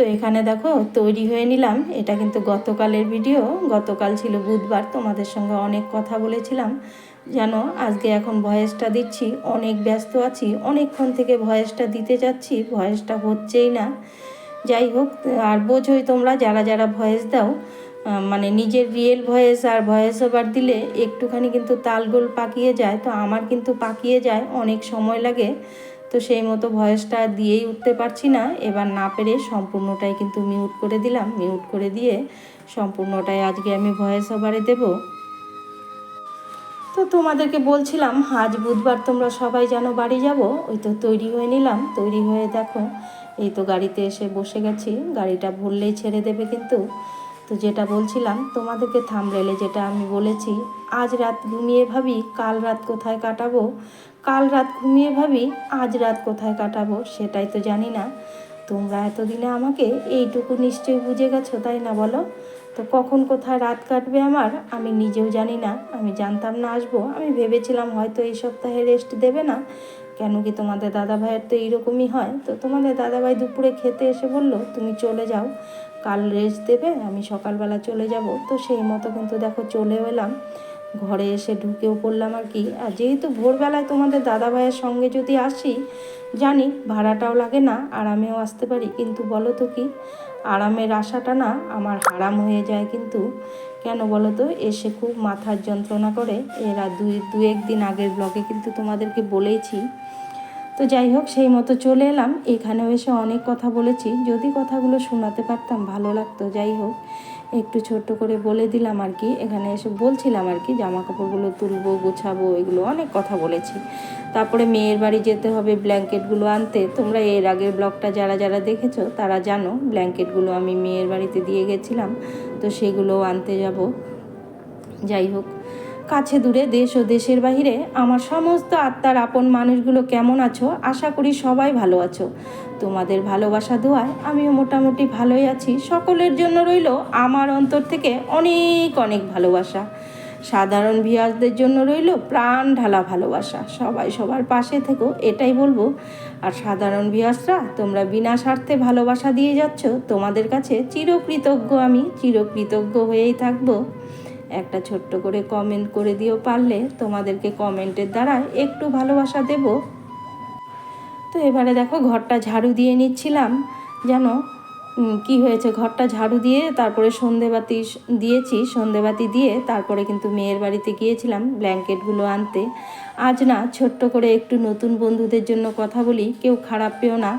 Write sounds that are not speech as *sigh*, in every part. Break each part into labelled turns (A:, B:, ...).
A: তো এখানে দেখো তৈরি হয়ে নিলাম। এটা কিন্তু গতকালের ভিডিও। গতকাল ছিল বুধবার, তোমাদের সঙ্গে অনেক কথা বলেছিলাম। জানো, আজকে এখন ভয়েসটা দিচ্ছি, অনেক ব্যস্ত আছি, অনেকক্ষণ থেকে ভয়েসটা দিতে যাচ্ছি, ভয়েসটা হচ্ছেই না। যাই হোক, আর বোঝোই তোমরা, যারা যারা ভয়েস দাও মানে নিজের রিয়েল ভয়েস আর ভয়েস ওভার দিলে একটুখানি কিন্তু তালগোল পাকিয়ে যায়। তো আমার কিন্তু পাকিয়ে যায়, অনেক সময় লাগে। তো সেই মতো ভয়েসটা দিয়েই উঠতে পারছি না। এবার না পেরে সম্পূর্ণটাই কিন্তু মিউট করে দিলাম। মিউট করে দিয়ে সম্পূর্ণটাই আজকে আমি ভয়েস ওভারে দেবো। তো তোমাদেরকে বলছিলাম, আজ বুধবার তোমরা সবাই যেন বাড়ি যাব। ওই তো তৈরি হয়ে নিলাম। তৈরি হয়ে দেখো, এই তো গাড়িতে এসে বসে গেছি। গাড়িটা ভরলেই ছেড়ে দেবে কিন্তু। তো যেটা বলছিলাম, তোমাদেরকে থামরেলে যেটা আমি বলেছি, আজ রাত ঘুমিয়ে ভাবি, কাল রাত কোথায় কাটাবো? কাল রাত ঘুমিয়ে ভাবি, আজ রাত কোথায় কাটাবো সেটাই তো জানি না। তোমরা এতদিনে আমাকে এইটুকু নিশ্চয়ই বুঝে গেছো, তাই না বলো? তো কখন কোথায় রাত কাটবে আমার আমি নিজেও জানি না। আমি জানতাম না আসব, আমি ভেবেছিলাম হয়তো এই সপ্তাহে রেস্ট দেবে না। কেন কি তোমাদের দাদাভাইয়ের তো এইরকমই হয়। তো তোমাদের দাদাভাই দুপুরে খেতে এসে বলল, তুমি চলে যাও। কাল রেস্ট দেবে, আমি সকালবেলা চলে যাব। তো সেই মতো কিন্তু দেখো চলেও এলাম। ঘরে এসে ঢুকেও পড়লাম আর কি। আর যেহেতু ভোরবেলায় তোমাদের দাদা ভাইয়ের সঙ্গে যদি আসি, জানি ভাড়াটাও লাগে না, আরামেও আসতে পারি। কিন্তু বলো তো কি, আরামের আশাটা না আমার হারাম হয়ে যায় কিন্তু। কেন বলো তো, এসে খুব মাথার যন্ত্রণা করে। এরা দুই দু একদিন আগের ব্লগে কিন্তু তোমাদেরকে বলেইছি। তো যাই হোক, সেই মতো চলে এলাম। এখানেও এসে অনেক কথা বলেছি। যদি কথাগুলো শোনাতে পারতাম, ভালো লাগতো। যাই হোক একটু ছোট্ট করে বলে দিলাম আর কি। এখানে এসে বলছিলাম আর কি জামা কাপড়গুলো তুলবো, গোছাবো, এগুলো অনেক কথা বলেছি। তারপরে মেয়ের বাড়ি যেতে হবে ব্ল্যাঙ্কেটগুলো আনতে। তোমরা এর আগের ব্লগটা যারা যারা দেখেছ, তারা জানো ব্ল্যাঙ্কেটগুলো আমি মেয়ের বাড়িতে দিয়ে গেছিলাম। তো সেগুলো আনতে যাব। যাই হোক কাছে দূরে, দেশ ও দেশের বাইরে আমার সমস্ত আত্মার আপন মানুষগুলো কেমন আছো? আশা করি সবাই ভালো আছো। তোমাদের ভালোবাসা দোয়ায় আমিও মোটামুটি ভালোই আছি। সকলের জন্য রইল আমার অন্তর থেকে অনেক অনেক ভালোবাসা। সাধারণ ভিয়াসদের জন্য রইল প্রাণ ঢালা ভালোবাসা। সবাই সবার পাশে থেকো, এটাই বলব। আর সাধারণ ভিয়াসরা, তোমরা বিনা স্বার্থে ভালোবাসা দিয়ে যাচ্ছ, তোমাদের কাছে চিরকৃতজ্ঞ আমি, চিরকৃতজ্ঞ হয়েই থাকব। একটা ছোট্ট করে কমেন্ট করে দিও পারলে তোমাদেরকে কমেন্টের দ্বারা একটু ভালোবাসা দেব। তো এবারে দেখো ঘরটা ঝাড়ু দিয়ে নিচ্ছিলাম। যেন কি হয়েছে? ঘরটা ঝাড়ু দিয়ে তারপরে সন্ধেবাতি দিয়েছি, সন্ধেবাতি দিয়ে তারপরে কিন্তু মেয়ের বাড়িতে গিয়েছিলাম ব্ল্যাঙ্কেটগুলো আনতে। আজ না ছোট্ট করে একটু নতুন বন্ধুদের জন্য কথা বলি, কেউ খারাপ পেও না।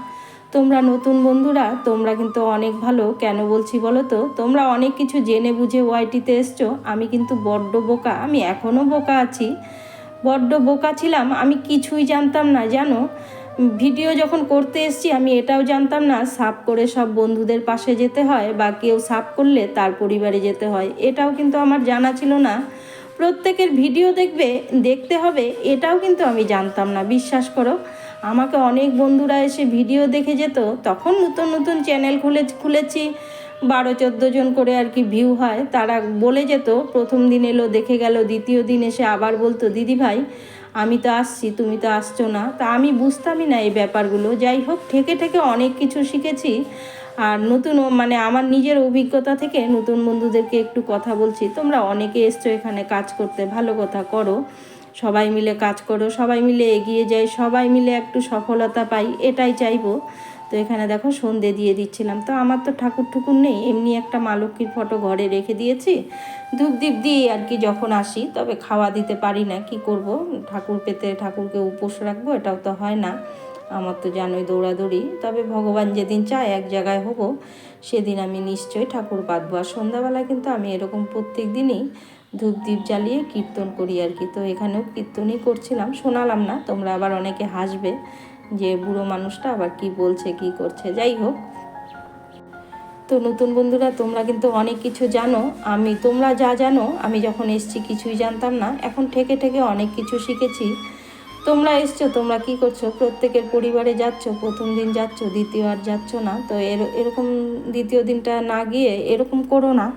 A: তোমরা নতুন বন্ধুরা, তোমরা কিন্তু অনেক ভালো। কেন বলছি বলো তো? তোমরা অনেক কিছু জেনে বুঝে ওয়াইটিতে এসছো। আমি কিন্তু বড্ড বোকা, আমি এখনও বোকা আছি। বড্ড বোকা ছিলাম, আমি কিছুই জানতাম না, জানো? ভিডিও যখন করতে এসছি, আমি এটাও জানতাম না সাপ করে সব বন্ধুদের পাশে যেতে হয় বা কেউ সাপ করলে তার পরিবারে যেতে হয়। এটাও কিন্তু আমার জানা ছিল না। প্রত্যেকের ভিডিও দেখবে, দেখতে হবে, এটাও কিন্তু আমি জানতাম না, বিশ্বাস করো। আমাকে অনেক বন্ধুরা এসে ভিডিও দেখে যেত, তখন নতুন নতুন চ্যানেল খুলে খুলেছি। বারো, চোদ্দ জন করে আর কি ভিউ হয়। তারা বলে যেত, প্রথম দিন এলো, দেখে গেল, দ্বিতীয় দিন এসে আবার বলতো, দিদি ভাই, আমি তো আসছি, তুমি তো আসছো না। তা আমি বুঝতামই না এই ব্যাপারগুলো। যাই হোক, ঠেকে ঠেকে অনেক কিছু শিখেছি। আর নতুন মানে আমার নিজের অভিজ্ঞতা থেকে নতুন বন্ধুদেরকে একটু কথা বলছি। তোমরা অনেকে এসছো এখানে কাজ করতে, ভালো কথা, করো। সবাই মিলে কাজ করো, সবাই মিলে এগিয়ে যাই, সবাই মিলে একটু সফলতা পাই, এটাই চাইব। তো এখানে দেখো সন্ধে দিয়ে দিচ্ছিলাম। তো আমার তো ঠাকুর ঠুকুর নেই, এমনি একটা মা লক্ষ্মীর ফটো ঘরে রেখে দিয়েছি। ধূপ দ্বীপ দিয়ে আর কি যখন আসি, তবে খাওয়া দিতে পারি না, কি করব? ঠাকুর পেতে ঠাকুরকে উপোস রাখব, এটাও তো হয় না। আমার তো জানোই দৌড়াদৌড়ি। তবে ভগবান যেদিন চায় এক জায়গায় হব, সেদিন আমি নিশ্চয়ই ঠাকুর বাঁধবো। আর সন্ধ্যাবেলায় কিন্তু আমি এরকম প্রত্যেক দিনই ধূপ জ্বালিয়ে কীর্তন করি আর কি। তো এখানেও কীর্তনই করছিলাম, শোনালাম না, তোমরা আবার অনেকে হাসবে যে বুড়ো মানুষটা আবার কি বলছে, কি করছে, যাই হোক। তো নতুন বন্ধুরা, তোমরা কিন্তু অনেক কিছু জানো, আমি তোমরা যা জানো, আমি যখন এসছি কিছুই জানতাম না, এখন ঠেকে ঠেকে অনেক কিছু শিখেছি। তোমরা এসছো, তোমরা কি করছ? প্রত্যেকের পরিবারে যাচ্ছ, প্রথম দিন যাচ্ছ, দ্বিতীয় আর যাচ্ছ না, তো এর, এরকম দ্বিতীয় দিনটা না গিয়ে এরকম করো না।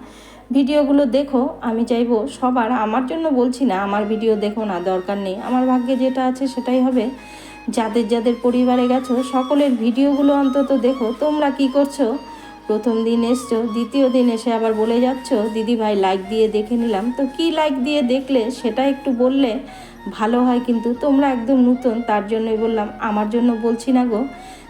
A: ভিডিওগুলো দেখো, আমি চাইব সবার, আমার জন্য বলছি না, আমার ভিডিও দেখো না, দরকার নেই। আমার ভাগ্যে যেটা আছে সেটাই হবে। যাদের যাদের পরিবারে গেছো, সকলের ভিডিওগুলো অন্তত দেখো। তোমরা কি করছ? প্রথম দিন এসছো, দ্বিতীয় দিন এসে আবার বলে যাচ্ছ, দিদি ভাই লাইক দিয়ে দেখে নিলাম। তো কি লাইক দিয়ে দেখলে, সেটা একটু বললে ভালো হয় কিন্তু তোমরা একদম নতুন, তার জন্যই বললাম, আমার জন্য বলছি না গো।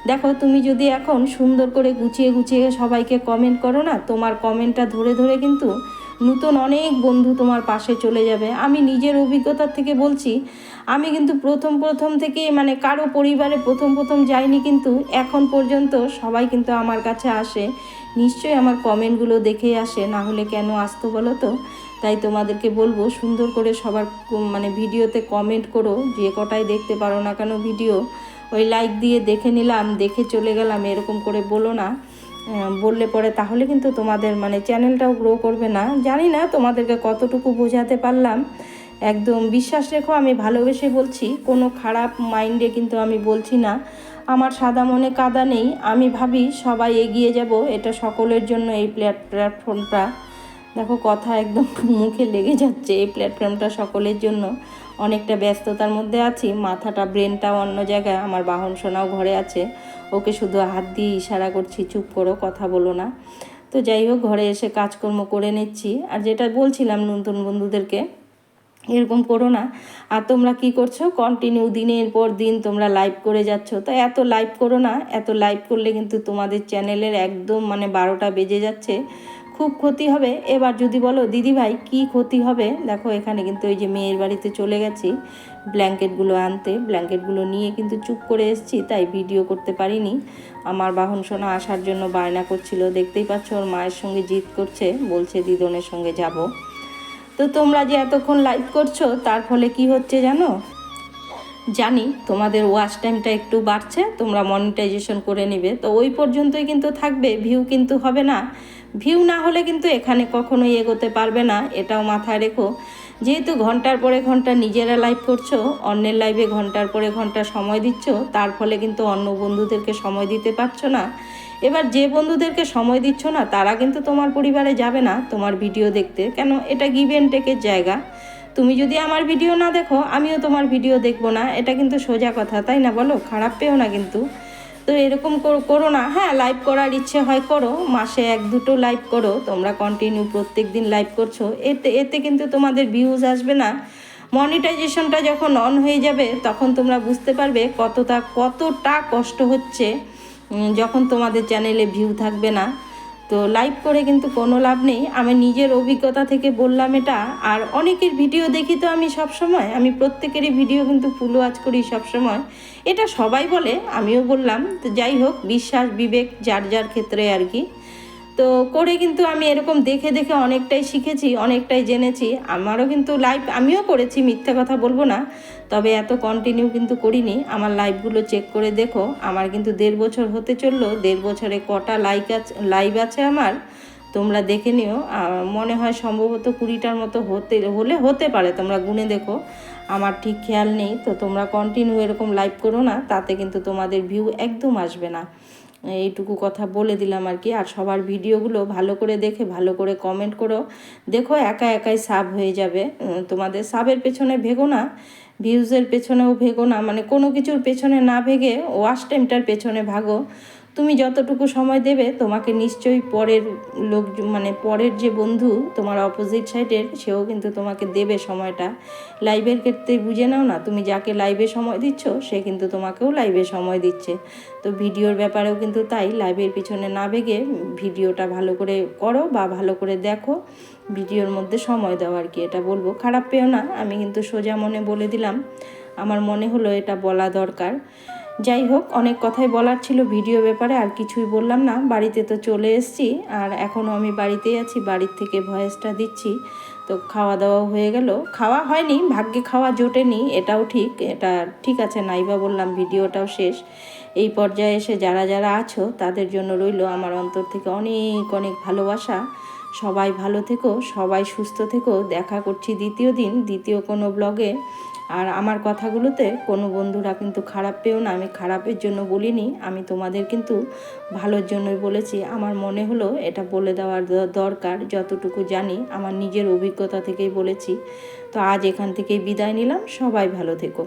A: দেখো, তুমি যদি এখন সুন্দর করে গুছিয়ে গুছিয়ে সবাইকে কমেন্ট করো না, তোমার কমেন্টটা ধরে ধরে কিন্তু নতুন অনেক বন্ধু তোমার পাশে চলে যাবে। আমি নিজের অভিজ্ঞতার থেকে বলছি আমি কিন্তু প্রথম প্রথম থেকে মানে কারও পরিবারে প্রথম প্রথম যাইনি কিন্তু এখন পর্যন্ত সবাই কিন্তু আমার কাছে আসে। নিশ্চয়ই আমার কমেন্টগুলো দেখেই আসে, না হলে কেন আসতো বলো তো? তাই তোমাদেরকে বলব, সুন্দর করে সবার মানে ভিডিওতে কমেন্ট করো, যে কটাই দেখতে পারো না কেন ভিডিও। ওই লাইক দিয়ে দেখে নিলাম, দেখে চলে গেলাম, এরকম করে বলো না। বললে পরে তাহলে কিন্তু তোমাদের মানে চ্যানেলটাও গ্রো করবে না। জানি না তোমাদেরকে কতটুকু বোঝাতে পারলাম। একদম বিশ্বাস রেখো, আমি ভালোবেসে বলছি, কোনো খারাপ মাইন্ডে কিন্তু আমি বলছি না। আমার সাদা মনে কাদা নেই, আমি ভাবি সবাই এগিয়ে যাব, এটা সকলের জন্য এই প্ল্যাট, প্ল্যাটফর্মটা। দেখো কথা একদম *laughs* মুখে লেগে যাচ্ছে, এই প্ল্যাটফর্মটা সকলের জন্য। অনেকটা ব্যস্ততার মধ্যে আছি, মাথাটা ব্রেনটাও অন্য জায়গায়, আমার বাহন সোনাও ঘরে আছে। ওকে শুধু হাত দিয়ে ইশারা করছি, চুপ করো, কথা বলো না। তো যাই হোক, ঘরে এসে কাজকর্ম করে নিচ্ছি। আর যেটা বলছিলাম নতুন বন্ধুদেরকে এরকম করো না। আর তোমরা কি করছ? কন্টিনিউ দিনের পর দিন তোমরা লাইভ করে যাচ্ছ। তো এত লাইভ করো না, এত লাইভ করলে কিন্তু তোমাদের চ্যানেলের একদম মানে বারোটা বেজে যাচ্ছে। খুব ক্ষতি হবে। এবার যদি বলো, দিদি ভাই, কী ক্ষতি হবে? দেখো, এখানে কিন্তু ওই যে মেয়ের বাড়িতে চলে গেছি। ব্ল্যাঙ্কেটগুলো আনতে। ব্ল্যাঙ্কেটগুলো নিয়ে কিন্তু চুপ করে এসেছি, তাই ভিডিও করতে পারিনি। আমার বাহন সোনা আসার জন্য বায়না করছিল। দেখতেই পাচ্ছ, ওর মায়ের সঙ্গে জিদ করছে। বলছে, দিদনের সঙ্গে যাব। তো তোমরা যে এতক্ষণ লাইভ করছ, তার ফলে কি হচ্ছে জানো? জানি তোমাদের ওয়াচ টাইমটা একটু বাড়ছে, তোমরা মনিটাইজেশন করে নেবে। তো ওই পর্যন্তই কিন্তু থাকবে ভিউ কিন্তু হবে না। ভিউ না হলে কিন্তু এখানে কখনোই এগোতে পারবে না, এটাও মাথায় রেখো। যেহেতু ঘণ্টার পরে ঘণ্টা নিজেরা লাইভ করছ, অন্যের লাইভে ঘণ্টার পরে ঘণ্টা সময় দিচ্ছ, তার ফলে কিন্তু অন্য বন্ধুদেরকে সময় দিতে পারছ না। এবার যে বন্ধুদেরকে সময় দিচ্ছ না, তারা কিন্তু তোমার পরিবারে যাবে না তোমার ভিডিও দেখতে। কেন? এটা গিভ অ্যান্ড টেকের জায়গা। তুমি যদি আমার ভিডিও না দেখো, আমিও তোমার ভিডিও দেখব না। এটা কিন্তু সোজা কথা, তাই না বলো? খারাপ পেও না কিন্তু। তো এরকম কর- না। হ্যাঁ লাইভ করার ইচ্ছে হয়, করো। মাসে এক দুটো লাইভ করো। তোমরা কন্টিনিউ প্রত্যেক দিন লাইভ করছ। এতে এতে কিন্তু তোমাদের ভিউজ আসবে না। মনিটাইজেশনটা যখন অন হয়ে যাবে, তখন তোমরা বুঝতে পারবে কতটা কতটা কষ্ট হচ্ছে। যখন তোমাদের চ্যানেলে ভিউ থাকবে না, তো লাইভ করে কিন্তু কোনো লাভ নেই। আমি নিজের অভিজ্ঞতা থেকে বললাম এটা, আর অনেকের ভিডিও দেখি তো আমি সব সময় আমি প্রত্যেকেরই ভিডিও কিন্তু ফুল ওয়াচ করি সবসময়। এটা সবাই বলে, আমিও বললাম। তো যাই হোক, বিশ্বাস, বিবেক, যার যার ক্ষেত্রে আর কি। তো করে কিন্তু আমি এরকম দেখে দেখে অনেকটাই শিখেছি, অনেকটাই জেনেছি। আমারও কিন্তু লাইভ আমিও করেছি, মিথ্যে কথা বলব না। তবে এত কন্টিনিউ কিন্তু করিনি। আমার লাইভগুলো চেক করে দেখো। আমার কিন্তু দেড় বছর হতে চলল। দেড় বছরে কটা লাইক আছে লাইভ আছে আমার। তোমরা দেখে নিও। মনে হয় সম্ভবত কুড়িটার মতো হতে, হলে হতে পারে। তোমরা গুনে দেখো। আমার ঠিক খেয়াল নেই। তো তোমরা কন্টিনিউ এরকম লাইভ করো না। তাতে কিন্তু তোমাদের ভিউ একদম আসবে না। এইটুকু কথা বলে দিলাম আর কি। আর সবার ভিডিওগুলো ভালো করে দেখে, ভালো করে কমেন্ট করো। দেখো একা একাই সাব হয়ে যাবে। তোমাদের সাবের পেছনে ভেগো না। ভিউজের পেছনেও ভেগো না। মানে কোনো কিছুর পেছনে না ভেগে ওয়াশ টাইমটার পেছনে ভাগো। তুমি যতটুকু সময় দেবে, তোমাকে নিশ্চয়ই পরের লোক মানে পরের যে বন্ধু তোমার অপোজিট সাইডের সেও কিন্তু তোমাকে দেবে সময়টা। লাইভের ক্ষেত্রে বুঝে নাও না, তুমি যাকে লাইভে সময় দিচ্ছ, সে কিন্তু তোমাকেও লাইভে সময় দিচ্ছে। তো ভিডিওর ব্যাপারেও কিন্তু তাই লাইভের পিছনে না ভেগে ভিডিওটা ভালো করে করো বা ভালো করে দেখো। ভিডিওর মধ্যে সময় দাও আর কি, এটা বলব। খারাপ পেও না, আমি কিন্তু সোজা মনে বলে দিলাম, আমার মনে হলো এটা বলা দরকার। যাই হোক, অনেক কথাই বলার ছিল ভিডিও ব্যাপারে, আর কিছুই বললাম না। বাড়িতে তো চলে এসেছি, আর এখনও আমি বাড়িতেই আছি, বাড়ির থেকে ভয়েসটা দিচ্ছি। তো খাওয়া দাওয়া হয়ে গেল। খাওয়া হয়নি, ভাগ্যে খাওয়া জোটেনি, এটাও ঠিক, এটা ঠিক আছে, নাইবা বললাম ভিডিওটাও শেষ। এই পর্যায়ে এসে যারা যারা আছো, তাদের জন্য রইল আমার অন্তর থেকে অনেক অনেক ভালোবাসা। সবাই ভালো থেকো, সবাই সুস্থ থেকো। দেখা করছি দ্বিতীয় দিন, দ্বিতীয় কোনো ব্লগে আর আমার কথাগুলোতে কোনো বন্ধুরা কিন্তু খারাপ পেও না, আমি খারাপের জন্য বলিনি, আমি তোমাদের কিন্তু ভালোর জন্যই বলেছি। আমার মনে হলো এটা বলে দেওয়ার দরকার, যতটুকু জানি, আমার নিজের অভিজ্ঞতা থেকেই বলেছি। তো আজ এখান থেকেই বিদায় নিলাম, সবাই ভালো থেকো।